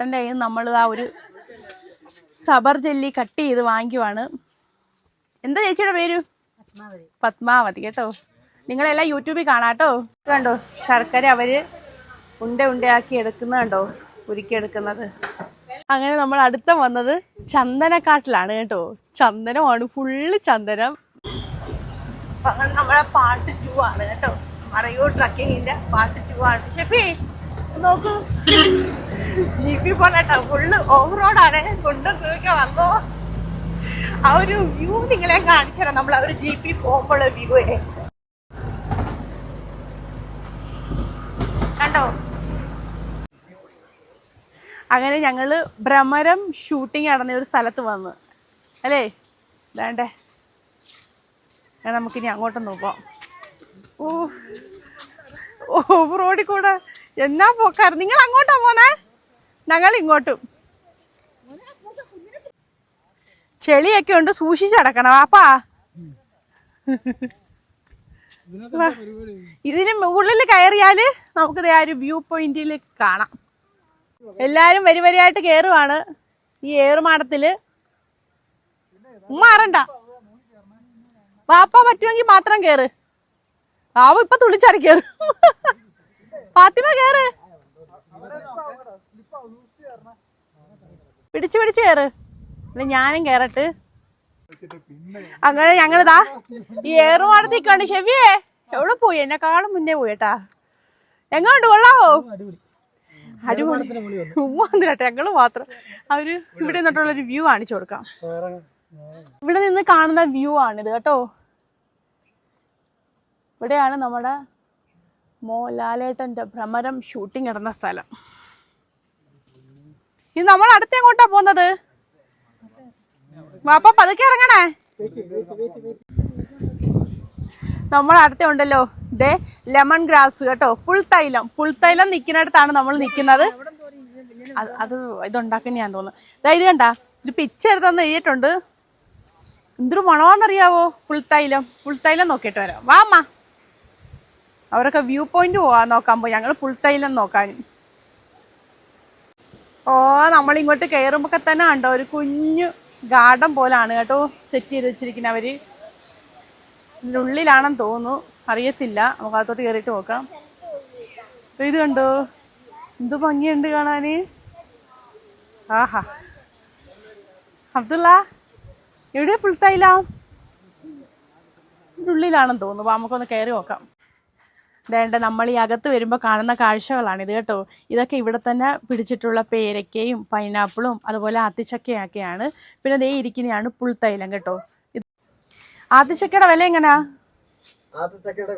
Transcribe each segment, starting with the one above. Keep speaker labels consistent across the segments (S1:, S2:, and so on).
S1: കയ്യിൽ നമ്മൾ ആ ഒരു സബർ ജെല്ലി കട്ട് ചെയ്ത് വാങ്ങിക്കുവാണ്. എന്താ ചേച്ചിയുടെ പേര്? പത്മാവതി. കേട്ടോ. നിങ്ങളെല്ലാം യൂട്യൂബിൽ കാണാട്ടോ? കേട്ടോ കണ്ടോ ശർക്കര അവർ ഉണ്ട ഉണ്ടയാക്കി എടുക്കുന്ന കണ്ടോ ഉരുക്കിയെടുക്കുന്നത് അങ്ങനെ നമ്മൾ അടുത്ത വന്നത് ചന്ദനക്കാട്ടിലാണ് കേട്ടോ. ചന്ദനമാണ് ഫുള്ള് ചന്ദനം. അങ്ങനെ നമ്മളെ പാട്ട് ടു ആണ് കേട്ടോ. മറയൂർ ട്രക്കിങ്ങിന്റെ പാട്ട് ടു ആണ്. ഷെഫി നോക്കൂ. ജി പി പോണേട്ടോ ഫുള്ള് ഓഫ് റോഡാണ് കൊണ്ടൊക്കെ വന്നോ? ആ ഒരു വ്യൂ നിങ്ങളെ കാണിച്ചു നമ്മൾ ആ ഒരു ജി പി പോകുമ്പോഴുള്ള വ്യൂ കണ്ടോ? അങ്ങനെ ഞങ്ങൾ ഭ്രമരം ഷൂട്ടിംഗ് നടന്ന ഒരു സ്ഥലത്ത് വന്ന്. അല്ലേ? വേണ്ടേ നമുക്കിനി അങ്ങോട്ട് നോക്കാം. ഓ. ഓഫ് റോഡിൽ കൂടെ. എന്നാ പോക്കാറ്? നിങ്ങൾ അങ്ങോട്ടാ പോന്നേ? ഞങ്ങൾ ഇങ്ങോട്ടും ചെളിയൊക്കെ ഉണ്ട് സൂക്ഷിച്ചടക്കണം ആപ്പാ. ഇതിന് മുകളിൽ കയറിയാൽ നമുക്ക് ദേ ആ ഒരു വ്യൂ പോയിന്റിൽ കാണാം. എല്ലാരും വരി വരിയായിട്ട് കേറുവാണ്. ഈ ഏറുമാടത്തിൽ. മാറണ്ട വാപ്പ പറ്റുമെങ്കിൽ മാത്രം കേറ്. വാവ ഇപ്പൊ തുള്ളിച്ചാടി കേറ്. ഫാത്തിമ കേറ്. പിടിച്ചു പിടിച്ചു കേറ്. ഇല്ല ഞാനും കേറട്ട്. അങ്ങനെ ഞങ്ങളിതാ ഈ ഏറുമാടത്തേക്കാണ് ഷെവിയേ എവിടെ പോയി? എന്നെ കാണും മുന്നേ പോയി കേട്ടാ. എങ്ങോട്ട് കൊള്ളാവോ? അടിപൊളി. ഉമ്മ ഞങ്ങൾ മാത്രം. അവർ ഇവിടെ നിന്നിട്ടുള്ള ഒരു വ്യൂ കാണിച്ചു കൊടുക്കാം. ഇവിടെ നിന്ന് കാണുന്ന വ്യൂ ആണിത് കേട്ടോ. ഇവിടെയാണ് നമ്മുടെ മോലാലേട്ടന്റെ ഭ്രമരം ഷൂട്ടിംഗ് ഇടുന്ന സ്ഥലം. ഇത് നമ്മൾ അടുത്ത് എങ്ങോട്ടാ പോകുന്നത്? വാപ്പ പതുക്കെ ഇറങ്ങണേ. നമ്മൾ അടുത്ത ഉണ്ടല്ലോ. ദേ ലെമൺ ഗ്രാസ് കേട്ടോ. പുൽത്തൈലം പുൽത്തൈലം നിൽക്കുന്നിടത്താണ് നമ്മൾ നിൽക്കുന്നത്. അത് ഇതുണ്ടാക്കുന്ന ഞാൻ തോന്നുന്നു. ഇത് കണ്ട. ഇത് പിച്ച് എടുത്തൊന്ന് എഴുതിയിട്ടുണ്ട്. എന്തൊരു മണമാണെന്നറിയാവോ? പുൽത്തൈലം പുൽത്തൈലം നോക്കിയിട്ട് വരാം. വാ അമ്മ. അവരൊക്കെ വ്യൂ പോയിന്റ് പോവാൻ നോക്കാൻ പോയി. ഞങ്ങൾ പുൽത്തൈലം നോക്കാനും ഓ നമ്മൾ ഇങ്ങോട്ട് കയറുമ്പോ തന്നെ കണ്ടോ ഒരു കുഞ്ഞു ഗാർഡൻ പോലാണ് കേട്ടോ സെറ്റ് ചെയ്ത് വെച്ചിരിക്കുന്നത് അവർ. ഇതിന്റെ ഉള്ളിലാണെന്ന് തോന്നുന്നു അറിയത്തില്ല. നമുക്ക് അകത്തോട്ട് കയറിയിട്ട് നോക്കാം. ഇത് കണ്ടോ? എന്ത് ഭംഗിയുണ്ട് കാണാന്. ആഹാ. അബ്ദുള്ള എവിടെയാ പുൽത്തൈലാം ഉള്ളിലാണെന്ന് തോന്നുന്നു. നമുക്കൊന്ന് കയറി നോക്കാം. വേണ്ട നമ്മൾ ഈ അകത്ത് വരുമ്പോൾ കാണുന്ന കാഴ്ചകളാണ് ഇത് കേട്ടോ. ഇതൊക്കെ ഇവിടെ തന്നെ പിടിച്ചിട്ടുള്ള പേരക്കയും പൈനാപ്പിളും അതുപോലെ ആത്തിച്ചക്കയൊക്കെയാണ്. പിന്നെ ദേ ഇരിക്കുന്നതാണ് പുൽത്തൈലം കേട്ടോ. ആത്തിച്ചക്കയുടെ വില എങ്ങനാ?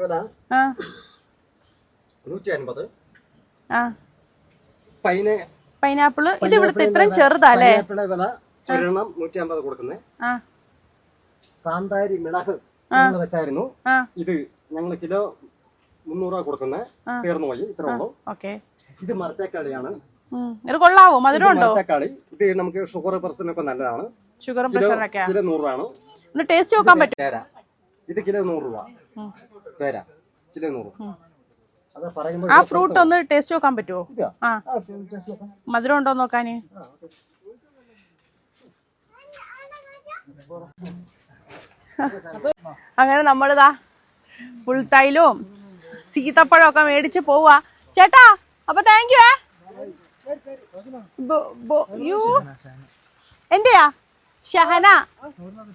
S2: വില
S1: ആ.
S2: നൂറ്റി അൻപത്
S1: ആ.
S2: Pine
S1: pineapple? ഇത് ഇവിടുത്തെ ഇത്രയും ചെറുതാ അല്ലേ
S2: പൈനാപ്പിളിന്റെ വില ഒരെണ്ണം നൂറ്റി അമ്പത് കൊടുക്കുന്നത്
S1: ആ.
S2: കാന്താരി മിളക് വെച്ചായിരുന്നു. ഇത് ഞങ്ങൾ കിലോ മുന്നൂറ് രൂപ കൊടുക്കുന്നത് തീർന്നു പോയി ഇത്ര ഉള്ളൂ. ഇത് മരത്തേക്കാളിയാണ്.
S1: ഇത് കൊള്ളാവോ? മധുരം ഉണ്ടോ?
S2: മരത്തേക്കാളി. ഇത് നമുക്ക് ഷുഗർ പ്രശ്നമൊക്കെ നല്ലതാണ്.
S1: ഷുഗർ
S2: കിലോ
S1: പ്രഷറിനൊക്കെ
S2: കിലോ നൂറ് രൂപയാണ്.
S1: ഒന്ന് ടേസ്റ്റ് നോക്കാൻ പറ്റും.
S2: പേര. ഇത് കിലോ നൂറ് രൂപ. പേര. കിലോ നൂറ്.
S1: ആ ഫ്രൂട്ട് ഒന്ന് ടേസ്റ്റ് നോക്കാൻ പറ്റുമോ ആ. മധുരം ഉണ്ടോ നോക്കാന്? അങ്ങനെ നമ്മളിതാ പുൽത്തൈലും സീതപ്പഴം ഒക്കെ മേടിച്ച് പോവാ. ചേട്ടാ അപ്പൊ താങ്ക് യു യു. എന്റെയാ? ഷഹന.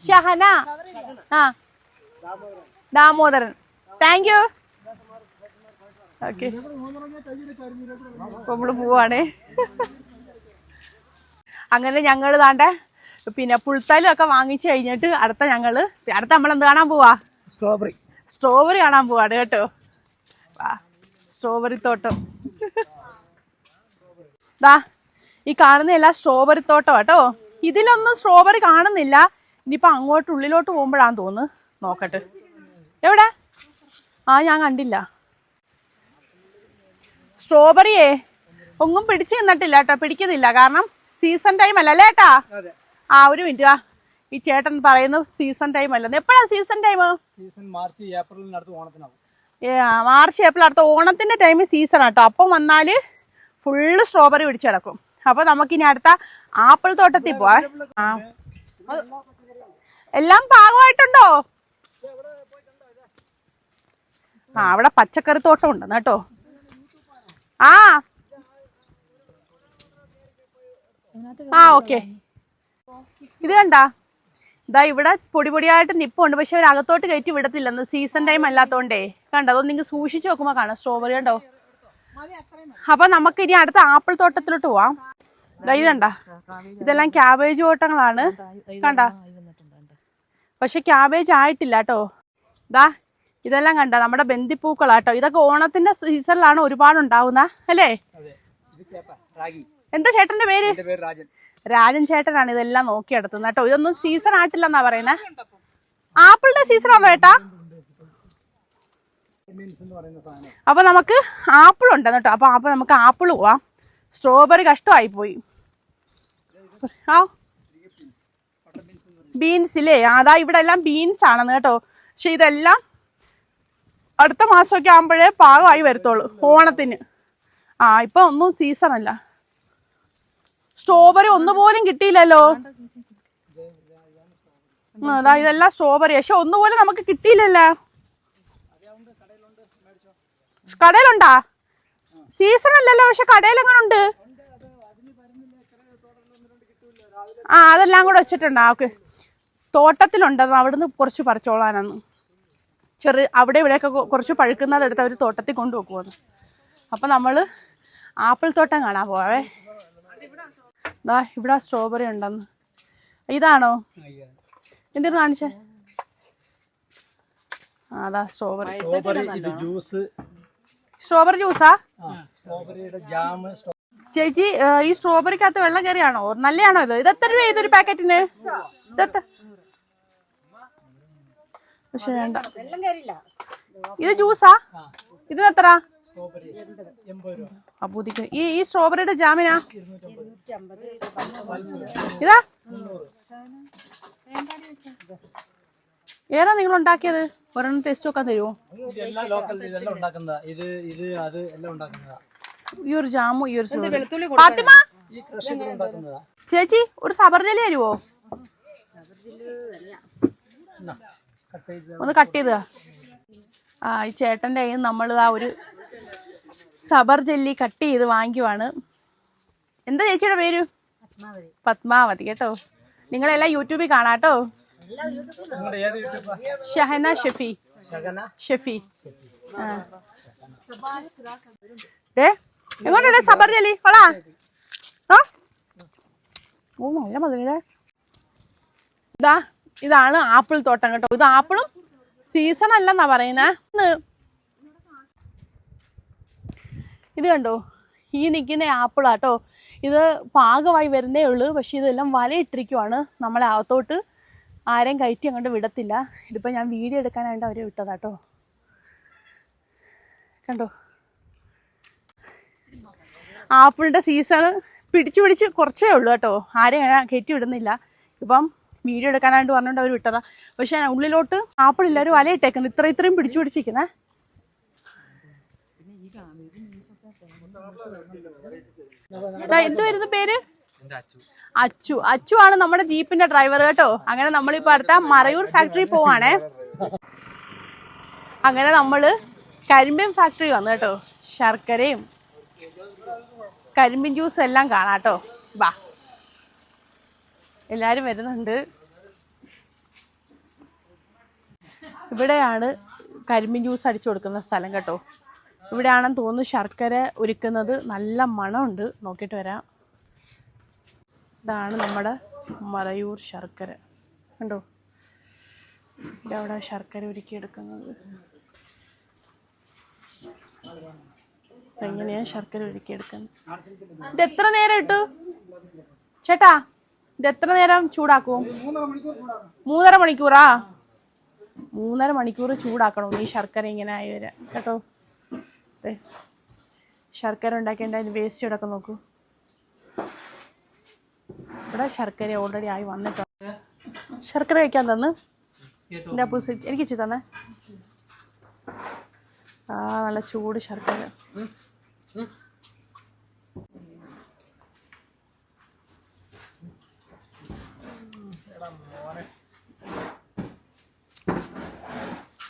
S1: ഷഹന. ആ. ദാമോദരൻ. താങ്ക് യു ഓക്കെ നമ്മൾ പോവാണേ. അങ്ങനെ ഞങ്ങൾ താണ്ടെ പിന്നെ പുൽത്തലൊക്കെ വാങ്ങിച്ചു കഴിഞ്ഞിട്ട് അടുത്ത ഞങ്ങൾ അടുത്ത നമ്മൾ എന്ത് കാണാൻ പോവാ?
S2: സ്ട്രോബെറി
S1: സ്ട്രോബെറി കാണാൻ പോവാണ് കേട്ടോ. വാ. സ്ട്രോബെറി തോട്ടം. ദാ ഈ കാണുന്ന എല്ലാ സ്ട്രോബെറി തോട്ടം കേട്ടോ ഇതിലൊന്നും സ്ട്രോബെറി കാണുന്നില്ല. ഇനിയിപ്പോ അങ്ങോട്ട് ഉള്ളിലോട്ട് പോകുമ്പോഴാന്ന് തോന്നുന്നു. നോക്കട്ടെ. എവിടെ? ആ ഞാൻ കണ്ടില്ല. സ്ട്രോബെറിയേ ഒന്നും പിടിച്ചു നിന്നിട്ടില്ല കേട്ടോ പിടിക്കുന്നില്ല. കാരണം സീസൺ ടൈം അല്ല അല്ലേ ഏട്ടാ? ആ ഒരു മിനിറ്റ് ആ ഈ ചേട്ടൻ പറയുന്നു സീസൺ ടൈം അല്ലെന്ന്. എപ്പോഴാ സീസൺ ടൈം
S3: സീസൺ മാർച്ച് ഏപ്രിലിനടുത്ത് ഓണത്തിനാവും.
S1: മാർച്ച് ഏപ്രിൽ അടുത്ത ഓണത്തിന്റെ ടൈമിൽ സീസൺ ആട്ടോ അപ്പം വന്നാൽ ഫുള്ള് സ്ട്രോബെറി പിടിച്ച് കിടക്കും. അപ്പൊ നമുക്കിനി അടുത്ത ആപ്പിൾ തോട്ടത്തിൽ പോവാ. എല്ലാം പാകമായിട്ടുണ്ടോ? ആ അവിടെ പച്ചക്കറി തോട്ടം ഉണ്ടെന്ന് കേട്ടോ ആ. ആ ഓക്കെ. ഇത് കണ്ടാ? ഇതാ ഇവിടെ പൊടി പൊടിയായിട്ട് നിപ്പുണ്ട് പക്ഷെ അവർ അകത്തോട്ട് കയറ്റി വിടത്തില്ലെന്ന് സീസൺ ടൈം അല്ലാത്തോണ്ടേ. കണ്ടോ അതൊന്നും നിങ്ങൾ സൂക്ഷിച്ചു നോക്കുമ്പോ കാണാം. സ്ട്രോബെറി കണ്ടോ? അപ്പൊ നമുക്ക് ഇനി അടുത്ത ആപ്പിൾ തോട്ടത്തിലോട്ട് പോവാം. ഇതണ്ട? ഇതെല്ലാം ക്യാബേജ് തോട്ടങ്ങളാണ്. കണ്ട? പക്ഷെ ക്യാബേജ് ആയിട്ടില്ല കേട്ടോ. ഇതാ ഇതെല്ലാം കണ്ട? നമ്മുടെ ബന്ദിപ്പൂക്കളാട്ടോ. ഇതൊക്കെ ഓണത്തിന്റെ സീസണിലാണ് ഒരുപാട് ഉണ്ടാവുന്ന അല്ലേ എന്താ ചേട്ടന്റെ പേര്?
S3: പേര് രാജൻ.
S1: രാജൻ ചേട്ടനാണ് ഇതെല്ലാം നോക്കി നോക്കിയെടുത്തുന്നത് കേട്ടോ. ഇതൊന്നും സീസൺ ആയിട്ടില്ലെന്നാ പറയുന്നത് ആപ്പിളിന്റെ സീസൺ ആണോ
S3: ഏട്ടാ?
S1: അപ്പൊ നമുക്ക് ആപ്പിൾ ഉണ്ടെന്ന് കേട്ടോ. അപ്പൊ അപ്പൊ നമുക്ക് ആപ്പിൾ പോവാം. സ്ട്രോബെറി കഷ്ടമായി പോയി. ആ. ബീൻസ് ഇല്ലേ? അതാ ഇവിടെ എല്ലാം ബീൻസ് ആണെന്ന് കേട്ടോ. പക്ഷെ ഇതെല്ലാം അടുത്ത മാസമൊക്കെ ആകുമ്പോഴേ പാകമായി വരത്തുള്ളൂ ഓണത്തിന്. ആ ഇപ്പൊ ഒന്നും സീസൺ അല്ല. സ്ട്രോബെറി ഒന്നുപോലും കിട്ടിയില്ലല്ലോ. അതാ ഇതെല്ലാം സ്ട്രോബെറി. പക്ഷെ ഒന്നുപോലും നമുക്ക് കിട്ടിയില്ലല്ലോ. കടയിലുണ്ടാ? സീസൺ അല്ലല്ലോ പക്ഷെ കടയിൽ എങ്ങനെ ഉണ്ട് ആ അതെല്ലാം കൂടെ വെച്ചിട്ടുണ്ടാ. ഓക്കെ. തോട്ടത്തിലുണ്ട്. അത് അവിടുന്ന് കുറച്ച് പറിച്ചോളാനാന്ന് ചെറു അവിടെ ഇവിടെയൊക്കെ കുറച്ച് പഴുക്കുന്നത് എടുത്ത് അവർ തോട്ടത്തിൽ കൊണ്ടുവെക്കുമെന്ന് അപ്പം നമ്മൾ ആപ്പിൾ തോട്ടം കാണാൻ പോവേ ദാ ഇവിടെ സ്ട്രോബെറി ഉണ്ടെന്ന്. ഇതാണോ? എന്തിനു കാണിച്ചേ? ആ അതാ സ്ട്രോബെറി
S3: സ്ട്രോബെറി ജ്യൂസ്
S1: സ്ട്രോബെറി ജ്യൂസാ
S3: സ്ട്രോബെറിയുടെ ജാം
S1: ചേച്ചി ഈ സ്ട്രോബെറിക്കകത്ത് വെള്ളം കയറിയാണോ? നല്ലയാണോ ഇത്? ഇത് എത്ര രൂപ ഇതൊരു പാക്കറ്റിന്? ഇതെത്ര പക്ഷെ വേണ്ട. ഇത് ജ്യൂസാ ഇതിന് അബൂതിക്ക് ഈ ഈ സ്ട്രോബെറിയുടെ ജാമിനാ? ഇതാ. ഏതാ നിങ്ങൾ ഉണ്ടാക്കിയത്? ഒരെണ്ണം ടേസ്റ്റ് നോക്കാൻ തരുമോ
S3: ഇതെല്ലാം ലോക്കൽ ഇതെല്ലാം ഉണ്ടാക്കുന്നതാ. ഇത് ഇത് അത് എല്ലാം ഉണ്ടാക്കുന്നതാ.
S1: ഈ ഒരു ജാമും ഈ ഒരു ചേച്ചി ഒരു സബർജലി തരുമോ ഒന്ന് കട്ട് ചെയ്ത ആ ഈ ചേട്ടന്റെ കയ്യിൽ നമ്മൾ ആ ഒരു സബർ ജെല്ലി കട്ട് ചെയ്ത് വാങ്ങിക്കുവാണ്. എന്താ ചേച്ചിയുടെ പേര്? പത്മാവതി. കേട്ടോ. നിങ്ങളെല്ലാം യൂട്യൂബിൽ കാണാട്ടോ?
S3: നിങ്ങളുടെ ഏത് യൂട്യൂബ്?
S1: ഷഹന ഷെഫി. ഷെഫി. ആ. ഏ? എങ്ങോട്ടാ സബർ ജെല്ലി? ഓളാ ആ? ഓ നല്ല മധുരേ ഇതാ ഇതാണ് ആപ്പിൾ തോട്ടം കേട്ടോ. ഇത് ആപ്പിളും സീസൺ അല്ലെന്നാ പറയുന്നേ ഇന്ന് ഇത് കണ്ടോ? ഈ നിൽക്കുന്ന ആപ്പിളാട്ടോ ഇത് പാകമായി വരുന്നേ ഉള്ളൂ. പക്ഷേ ഇതെല്ലാം വലയിട്ടിരിക്കുവാണ്. നമ്മളെ അകത്തോട്ട് ആരെയും കയറ്റി അങ്ങോട്ട് വിടത്തില്ല. ഇതിപ്പോൾ ഞാൻ വീഡിയോ എടുക്കാനായിട്ട് അവരെ വിട്ടതാട്ടോ കണ്ടോ? ആപ്പിളിന്റെ സീസൺ പിടിച്ചു പിടിച്ച് കുറച്ചേ ഉള്ളൂ കേട്ടോ ആരെയും അങ്ങനെ കയറ്റി വിടുന്നില്ല. ഇപ്പം വീഡിയോ എടുക്കാനായിട്ട് പറഞ്ഞുകൊണ്ട് അവർ വിട്ടതാ. പക്ഷേ ഉള്ളിലോട്ട് ആപ്പിൾ ഇല്ല ഒരു വലയിട്ടേക്കുന്നു. ഇത്ര ഇത്രയും പിടിച്ചു പിടിച്ചിരിക്കുന്നേ. എന്തുവായിരുന്നു പേര്? അച്ചു. അച്ചു. ആണ് നമ്മുടെ ജീപ്പിന്റെ ഡ്രൈവർ കേട്ടോ. അങ്ങനെ നമ്മളിപ്പോ അടുത്ത മറയൂർ ഫാക്ടറി പോവാണേ. അങ്ങനെ നമ്മൾ കരിമ്പിൻ ഫാക്ടറി വന്നു കേട്ടോ. ശർക്കരയും കരിമ്പിൻ ജ്യൂസും എല്ലാം കാണാട്ടോ കേട്ടോ. വാ. എല്ലാരും വരുന്നുണ്ട്. ഇവിടെയാണ് കരിമ്പിൻ ജ്യൂസ് അടിച്ചു കൊടുക്കുന്ന സ്ഥലം കേട്ടോ. ഇവിടെയാണെന്ന് തോന്നുന്നു ശർക്കര ഒരുക്കുന്നത് നല്ല മണമുണ്ട്. നോക്കിയിട്ട് വരാം. ഇതാണ് നമ്മുടെ മറയൂർ ശർക്കര. കണ്ടോ? ഇവിടെ അവിടെ ശർക്കര ഉരുക്കിയെടുക്കുന്നത്. എങ്ങനെയാണ് ശർക്കര ഉരുക്കിയെടുക്കുന്നത്? ഇത് എത്ര നേരം ഇട്ടു? ചേട്ടാ ഇത് എത്ര നേരം ചൂടാക്കും? മൂന്നര മണിക്കൂറാ? മൂന്നര മണിക്കൂർ ചൂടാക്കണം. ഈ ശർക്കര ഇങ്ങനെ ആയി വരാം കേട്ടോ? നോക്കട്ടെ ശർക്കര ഉണ്ടാക്കിയതിന്റെ അതിന് വേസ്റ്റ് ഇടക്കം നോക്കൂ. ഇവിടെ ശർക്കര ഓൾറെഡി ആയി വന്നിട്ടുണ്ട്. ശർക്കര വയ്ക്കാൻ തന്ന്? എന്റെ അപ്പൂസ് എനിക്ക് ഇച്ചി തന്നെ. ആ നല്ല ചൂട് ശർക്കര.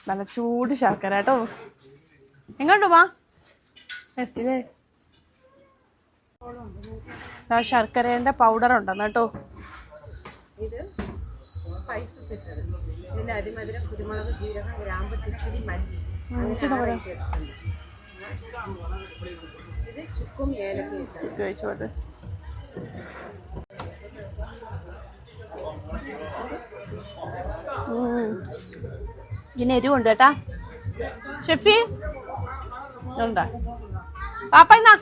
S1: നല്ല ചൂട് ശർക്കര കേട്ടോ. എങ്ങോട്ടുമാ വാ ആ ശർക്കരേന്റെ പൗഡർ ഉണ്ടെന്ന് കേട്ടോ
S4: ഇത് സ്പൈസസ് ഇട്ടത്. ഇതിൽ അരിമധുരം കുരുമുളക് ജീരകം ഗ്രാമ്പ് തിച്ചിരി മല്ലി. ഇത് ചുക്കും ഏലക്കും ഇട്ടത്.
S1: ചോദിച്ചോട്ട് ഇതിന് എരിവുണ്ട് കേട്ടാ. ഷെഫി? ഉണ്ടാ പാപ്പ എന്നാ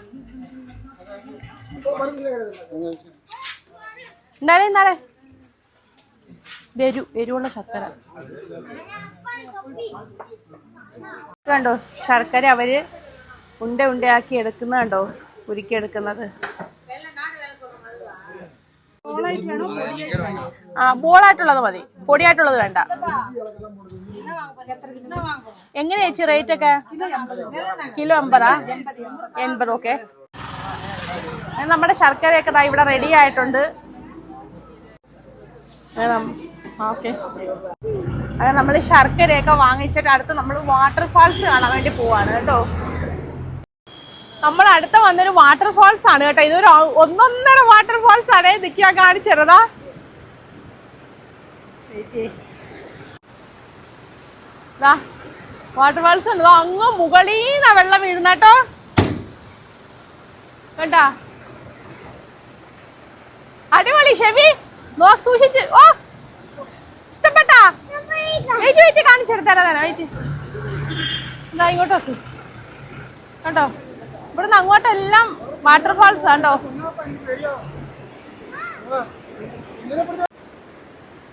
S1: എന്താടേ എന്താടേ എരു എരിവുള്ള ശർക്കര. കണ്ടോ ശർക്കര അവർ ഉണ്ട ഉണ്ടയാക്കി എടുക്കുന്ന കണ്ടോ ഉരുക്കി എടുക്കുന്നത് ആ ബോളായിട്ടുള്ളത് മതി. പൊടിയായിട്ടുള്ളത് വേണ്ട. എങ്ങനെയാ ചേച്ചി റേറ്റ് ഒക്കെ? കിലോ അമ്പതാ എൺപത്? ഓക്കെ നമ്മുടെ ശർക്കരയൊക്കെ ദാ ഇവിടെ റെഡി ആയിട്ടുണ്ട്. ഓക്കെ അങ്ങനെ നമ്മൾ ശർക്കരയൊക്കെ വാങ്ങിച്ചിട്ട് അടുത്ത് നമ്മൾ വാട്ടർഫാൾസ് കാണാൻ വേണ്ടി പോവാണ് കേട്ടോ. നമ്മൾ അടുത്ത വന്നൊരു വാട്ടർഫാൾസ് ആണ് കേട്ടോ. ഇതൊരു ഒന്നൊന്നര വാട്ടർഫാൾസ് ആണ്. നിൽക്കുക കാണിച്ചതാ വാട്ടർഫാൾസ് ഉണ്ട്. അങ്ങ് മുകളീന്നാ വെള്ളം വീഴുന്ന കേട്ടോ. കണ്ടാ? അടിപൊളി ഷെവി നോക്ക് സൂക്ഷിച്ച്. ഓ ഇഷ്ടപ്പെട്ടാ? വെയിറ്റ് വെയിറ്റ് കാണിച്ചെടുത്തരാ ഇങ്ങോട്ട് കേട്ടോ ഇവിടുന്ന് അങ്ങോട്ടെല്ലാം വാട്ടർഫാൾസ് ആണ്ടോ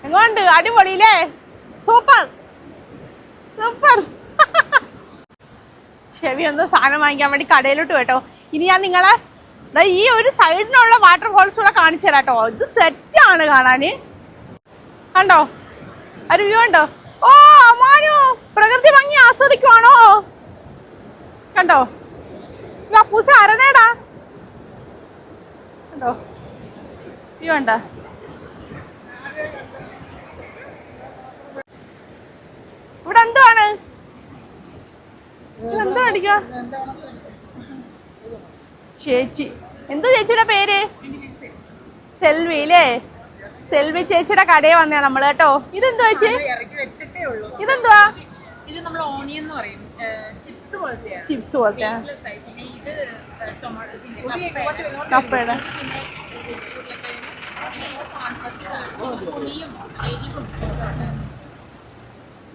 S1: എങ്ങോണ്ട് അടിപൊളിയില്ലേ? സൂപ്പർ. സൂപ്പർ. ഷെവി ഒന്ന് സാധനം വാങ്ങിക്കാൻ വേണ്ടി കടയിലോട്ട് കേട്ടോ. ഇനി ഞാൻ നിങ്ങളെ ഈ ഒരു സൈഡിനുള്ള വാട്ടർഫാൾസ് കൂടെ കാണിച്ചു തരാം കേട്ടോ. ഇത് ആണ് കാണാന്. കണ്ടോ? ഒരു വ്യൂ ഉണ്ടോ? ഓ അമാനു പ്രകൃതി ഭംഗി ആസ്വദിക്കുവാണോ? കണ്ടോ? അരണേടാ കണ്ടോ? വ്യൂ വേണ്ട ഇവിടെ എന്തുവാണ്? എന്ത് മേടിക്കാ ചേച്ചി. എന്താ ചേച്ചിയുടെ പേര്? സെൽവി അല്ലേ സെൽവി ചേച്ചിയുടെ കടയിൽ വന്നേ നമ്മൾ കേട്ടോ. ഇതെന്തുവാ ചേച്ചി? ഇതെന്തുവാ?
S4: ഇത് നമ്മൾ ഓണിയൻ എന്ന് പറയും. ചിപ്സ് പോലത്തെ
S1: ചിപ്സ് പോലത്തെ കപ്പയുടെ
S4: പിന്നെ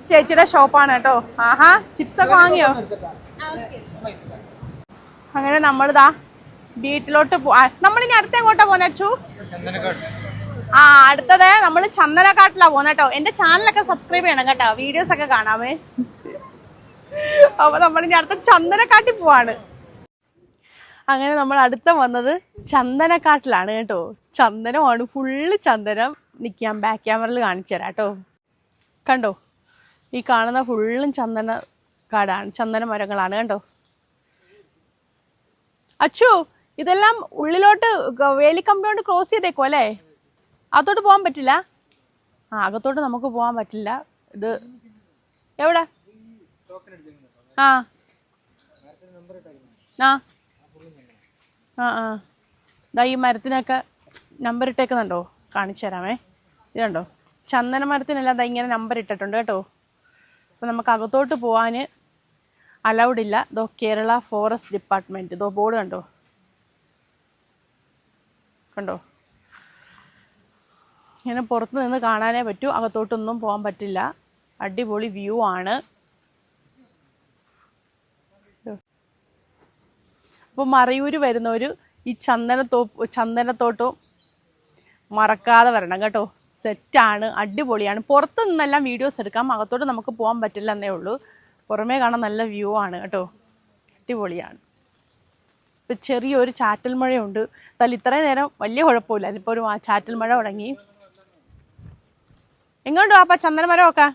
S1: ചേച്ചിയുടെ ഷോപ്പാണ് കേട്ടോ. ആഹാ ചിപ്സ് ഒക്കെ വാങ്ങിയോ? അങ്ങനെ നമ്മളിതാ വീട്ടിലോട്ട് പോ നമ്മളിനി അടുത്ത എങ്ങോട്ടാ പോന്നെ അച്ചു? ആ അടുത്തത് നമ്മൾ ചന്ദനക്കാട്ടിലാ പോന്നെ കേട്ടോ. എന്റെ ചാനലൊക്കെ സബ്സ്ക്രൈബ് ചെയ്യണം കേട്ടോ. വീഡിയോസ് ഒക്കെ കാണാമേ. അപ്പൊ നമ്മളിനി അടുത്ത ചന്ദനക്കാട്ടിൽ പോവാണ്. അങ്ങനെ നമ്മൾ അടുത്ത വന്നത് ചന്ദനക്കാട്ടിലാണ് കേട്ടോ. ചന്ദനമാണ് ഫുള്ള് ചന്ദനം നിൽക്കാൻ ബാക്ക് ക്യാമറയിൽ കാണിച്ചു തരാം കേട്ടോ. കണ്ടോ? ഈ കാണുന്ന ഫുള്ളും ചന്ദന കാടാണ് ചന്ദന മരങ്ങളാണ് കണ്ടോ? അച്ചു ഇതെല്ലാം ഉള്ളിലോട്ട് വേലി ക്രോസ് ചെയ്തേക്കോ അല്ലേ? അകത്തോട്ട് പോകാൻ പറ്റില്ല? ആ അകത്തോട്ട് നമുക്ക് പോകാൻ പറ്റില്ല. ഇത് എവിടെ? ആ. ആ. ആ ആ. ദാ ഈ മരത്തിനൊക്കെ നമ്പർ ഇട്ടേക്കുന്നുണ്ടോ? കാണിച്ചു തരാമേ. ഇതുണ്ടോ ചന്ദന മരത്തിനെല്ലാം ദാ ഇങ്ങനെ നമ്പർ ഇട്ടിട്ടുണ്ട് കേട്ടോ. അപ്പോൾ നമുക്ക് അകത്തോട്ട് പോകാൻ അലൗഡ് ഇല്ല. ഇതോ കേരള ഫോറസ്റ്റ് ഡിപ്പാർട്ട്മെന്റ് ഇതോ ബോർഡ് കണ്ടോ? കണ്ടോ? ഇങ്ങനെ പുറത്ത് നിന്ന് കാണാനേ പറ്റൂ. അകത്തോട്ടൊന്നും പോകാൻ പറ്റില്ല. അടിപൊളി വ്യൂ ആണ്. അപ്പോൾ മറയൂർ വരുന്നവർ ഈ ചന്ദനത്തോ ചന്ദനത്തോട്ടോ മറക്കാതെ വരണം കേട്ടോ. സെറ്റാണ് അടിപൊളിയാണ്. പുറത്തു നിന്നെല്ലാം വീഡിയോസ് എടുക്കാം. അകത്തോട്ട് നമുക്ക് പോകാൻ പറ്റില്ല എന്നേ ഉള്ളൂ. പുറമേ കാണാൻ നല്ല വ്യൂ ആണ് കേട്ടോ. അടിപൊളിയാണ്. ഇപ്പം ചെറിയൊരു ചാറ്റൽ മഴയുണ്ട്. എന്നാലും ഇത്രയും നേരം വലിയ കുഴപ്പമില്ല. ഇപ്പോൾ ഒരു ചാറ്റൽ മഴ തുടങ്ങി. എങ്ങോട്ട് വാപ്പാ
S2: ചന്ദനമരമൊക്കെ?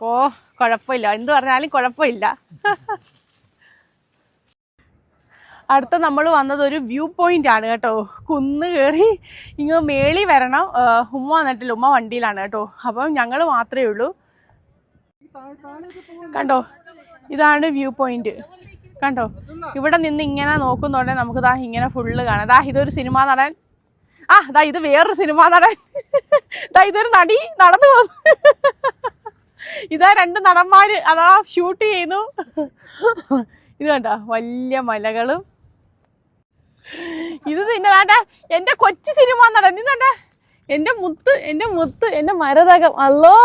S1: ഓ കുഴപ്പമില്ല. എന്ത് പറഞ്ഞാലും കുഴപ്പമില്ല. അടുത്ത നമ്മൾ വന്നത് ഒരു വ്യൂ പോയിന്റ് ആണ് കേട്ടോ. കുന്ന് കയറി ഇങ്ങ് മേളി വരണം. ഉമ്മ വന്നിട്ടില്ല. ഉമ്മ വണ്ടിയിലാണ് കേട്ടോ. അപ്പം ഞങ്ങൾ മാത്രമേ ഉള്ളൂ. കണ്ടോ? ഇതാണ് വ്യൂ പോയിന്റ് കണ്ടോ? ഇവിടെ നിന്ന് ഇങ്ങനെ നോക്കുന്നുണ്ടെ നമുക്ക് ദാ ഇങ്ങനെ ഫുള്ള് കാണാം. ദാ ഇതൊരു സിനിമ നടൻ. ആ ദാ ഇത് വേറൊരു സിനിമ നടൻ. ദാ ഇതൊരു നടി നടന്നു പോകുന്നു ഇതാ രണ്ട് നടന്മാര് അതാ ഷൂട്ട് ചെയ്യുന്നു. ഇത് കണ്ടോ? വലിയ മലകളും ഇത് നിന്നതാണ്ട എന്റെ കൊച്ചു സിനിമ നടൻ ഇതണ്ട എന്റെ മുത്ത് എന്റെ മുത്ത് എന്റെ മരതകം. അല്ലോ.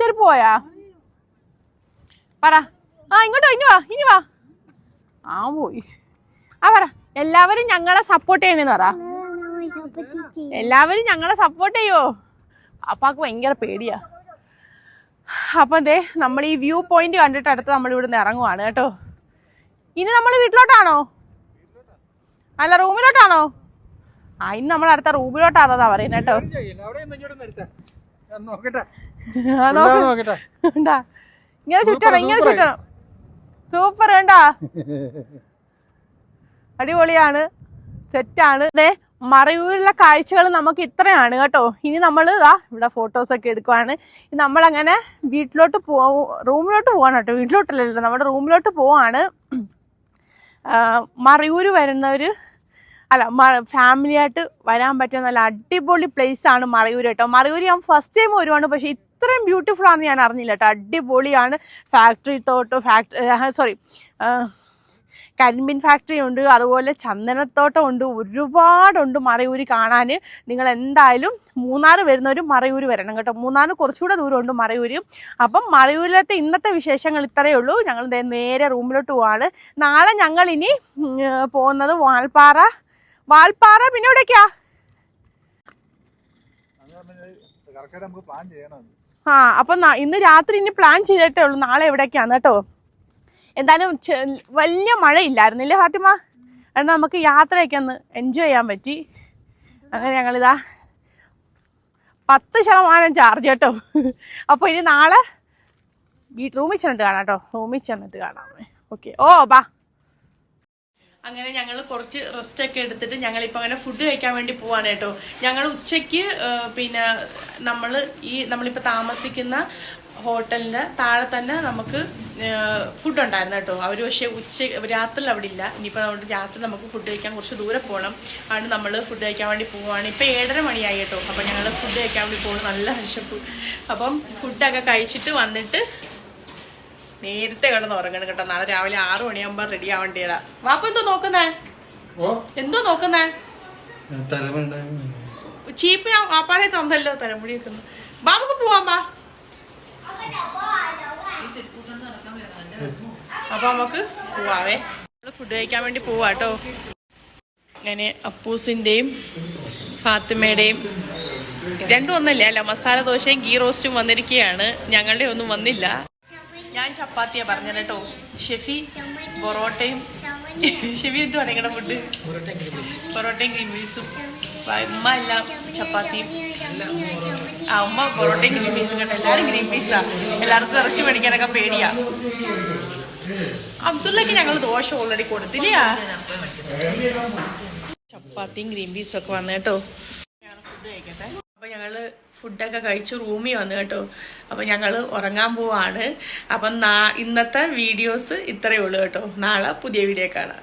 S1: ശരി പോയാ? പറ. ആ ഇങ്ങോട്ടോ ഇനി വാ ഇനി വാ. ആ പോയി. ആ പറ. എല്ലാവരും ഞങ്ങളെ സപ്പോർട്ട് ചെയ്യണെന്ന് പറ. എല്ലാവരും ഞങ്ങളെ സപ്പോർട്ട് ചെയ്യോ? അപ്പാക്ക് ഭയങ്കര പേടിയാ. അപ്പൊ ദേ നമ്മൾ ഈ വ്യൂ പോയിന്റ് കണ്ടിട്ട് അടുത്ത് നമ്മൾ ഇവിടുന്ന് ഇറങ്ങുവാണ് കേട്ടോ. ഇനി നമ്മൾ വീട്ടിലോട്ടാണോ? അല്ല റൂമിലോട്ടാണോ? ആ ഇന്ന് നമ്മൾ അടുത്ത റൂമിലോട്ടാണെന്നാ പറയുന്നത് കേട്ടോ. ഇങ്ങനെ ചുറ്റണം ഇങ്ങനെ ചുറ്റണം. സൂപ്പർ കണ്ടാ അടിപൊളിയാണ്. സെറ്റാണ് അതേ മറയൂരിലെ കാഴ്ചകൾ നമുക്ക് ഇത്രയാണ് കേട്ടോ. ഇനി നമ്മൾ ഇതാ ഇവിടെ ഫോട്ടോസൊക്കെ എടുക്കുവാണ്. നമ്മളങ്ങനെ വീട്ടിലോട്ട് പോ റൂമിലോട്ട് പോവാണ് കേട്ടോ. വീട്ടിലോട്ടല്ലല്ലോ നമ്മുടെ റൂമിലോട്ട് പോവാണ്. മറയൂർ വരുന്നവർ അല്ല ഫാമിലി ആയിട്ട് വരാൻ പറ്റിയ നല്ല അടിപൊളി പ്ലേസ് ആണ് മറയൂർ കേട്ടോ. മറയൂർ ഞാൻ ഫസ്റ്റ് ടൈം വരുവാണ് പക്ഷേ ഇത്രയും ബ്യൂട്ടിഫുൾ ആണെന്ന് ഞാൻ അറിഞ്ഞില്ല കേട്ടോ. അടിപൊളിയാണ്. ഫാക്ടറി തോട്ടം ഫാക്ടറി സോറി കരിമ്പിൻ ഫാക്ടറി ഉണ്ട് അതുപോലെ ചന്ദനത്തോട്ടം ഉണ്ട് ഒരുപാടുണ്ട് മറയൂർ കാണാൻ നിങ്ങൾ എന്തായാലും മൂന്നാർ വരുന്നവർ മറയൂർ വരണം കേട്ടോ. മൂന്നാർ കുറച്ചുകൂടെ ദൂരമുണ്ട് മറയൂർ അപ്പം മറയൂരിലത്തെ ഇന്നത്തെ വിശേഷങ്ങൾ ഇത്രയേ ഉള്ളൂ. ഞങ്ങൾ നേരെ റൂമിലോട്ട് പോവാണ്. നാളെ ഞങ്ങൾ ഇനി പോകുന്നത് വാൽപ്പാറ വാൽപ്പാറ പിന്നെ എവിടേക്കാ? ആ അപ്പൊ ഇന്ന് രാത്രി ഇനി പ്ലാൻ ചെയ്തിട്ടേ ഉള്ളൂ. നാളെ എവിടേക്കാണ് കേട്ടോ. എന്തായാലും മഴ വലിയ മഴയില്ലായിരുന്നില്ലേ ഫാത്തിമ? എന്നാൽ നമുക്ക് യാത്രയൊക്കെ ഒന്ന് എൻജോയ് ചെയ്യാൻ പറ്റി. അങ്ങനെ ഞങ്ങളിതാ പത്ത് ശതമാനം ചാർജ് കേട്ടോ. അപ്പോൾ ഇനി നാളെ വീട്ട് റൂമിൽ ചെന്നിട്ട് കാണാം കേട്ടോ. റൂമിൽ ചെന്നിട്ട് കാണാം. ഓക്കെ ഓ ബാ. അങ്ങനെ ഞങ്ങൾ കുറച്ച് റെസ്റ്റ് ഒക്കെ എടുത്തിട്ട് ഞങ്ങൾ ഞങ്ങളിപ്പോൾ അങ്ങനെ ഫുഡ് കഴിക്കാൻ വേണ്ടി പോവാണ് കേട്ടോ. ഞങ്ങൾ ഉച്ചയ്ക്ക് പിന്നെ നമ്മൾ ഈ നമ്മളിപ്പോൾ താമസിക്കുന്ന ഹോട്ടലിന്റെ താഴെ തന്നെ നമുക്ക് ഫുഡ് ഉണ്ടായിരുന്നു കേട്ടോ. അവർ പക്ഷേ ഉച്ച രാത്രി അവിടെ ഇല്ല. ഇനിയിപ്പോൾ അതുകൊണ്ട് രാത്രി നമുക്ക് ഫുഡ് കഴിക്കാൻ കുറച്ച് ദൂരെ പോകണം ആണ് നമ്മൾ ഫുഡ് കഴിക്കാൻ വേണ്ടി പോവുകയാണ് ഇപ്പോൾ ഏഴര മണിയായി കേട്ടോ. അപ്പോൾ ഞങ്ങൾ ഫുഡ് കഴിക്കാൻ വേണ്ടി പോകുന്നു. നല്ല വിശപ്പ്. അപ്പം ഫുഡൊക്കെ കഴിച്ചിട്ട് വന്നിട്ട് നേരത്തെ കിടന്ന് ഉറങ്ങണം കേട്ടോ. നാളെ രാവിലെ ആറു മണിയാകുമ്പോ റെഡി ആവേണ്ടിയതാ. വാപ്പ എന്തോ നോക്കുന്നേ? എന്തോ നോക്കുന്നേ? ചീപ്പ് വാപ്പാടെ തന്നല്ലോ തലമുടി വെക്കുന്നു. ബാബക്ക് പോവാം ബാ. അപ്പൊ നമുക്ക് പോവാവേ. ഫുഡ് കഴിക്കാൻ വേണ്ടി പോവാട്ടോ അങ്ങനെ അപ്പൂസിന്റെയും ഫാത്തിമയുടെയും രണ്ടും ഒന്നല്ലേ? അല്ല മസാല ദോശയും ഗീ റോസ്റ്റും വന്നിരിക്കുകയാണ്. ഞങ്ങളുടെ ഒന്നും വന്നില്ല. ഞാൻ ചപ്പാത്തിയാ പറഞ്ഞത് കേട്ടോ. ഷെഫി പൊറോട്ടയും ഷെഫി എന്ത് നിങ്ങളുടെ ഫുഡ് പൊറോട്ടയും ഗ്രീൻ പീസും ഉമ്മ എല്ലാം ചപ്പാത്തിയും. ആ ഉമ്മ പൊറോട്ടയും ഗ്രീൻ പീസും കേട്ടോ. എല്ലാവരും ഗ്രീൻ പീസാ എല്ലാവർക്കും ഇറച്ചി മേടിക്കാനൊക്കെ പേടിയാ. അബ്ദുള്ളക്ക് ഞങ്ങൾ ദോശ ഓൾറെഡി കൊടുത്തില്ല? ചപ്പാത്തിയും ഗ്രീൻ പീസും ഒക്കെ വന്നു കേട്ടോ. ഫുഡ് കഴിക്കട്ടെ. അപ്പൊ ഞങ്ങൾ ഫുഡൊക്കെ കഴിച്ച് റൂമിൽ വന്നു കേട്ടോ. അപ്പോൾ ഞങ്ങൾ ഉറങ്ങാൻ പോവാണ്. അപ്പം നാ ഇന്നത്തെ വീഡിയോസ് ഇത്രയേ ഉള്ളൂ കേട്ടോ. നാളെ പുതിയ വീഡിയോ കാണാം.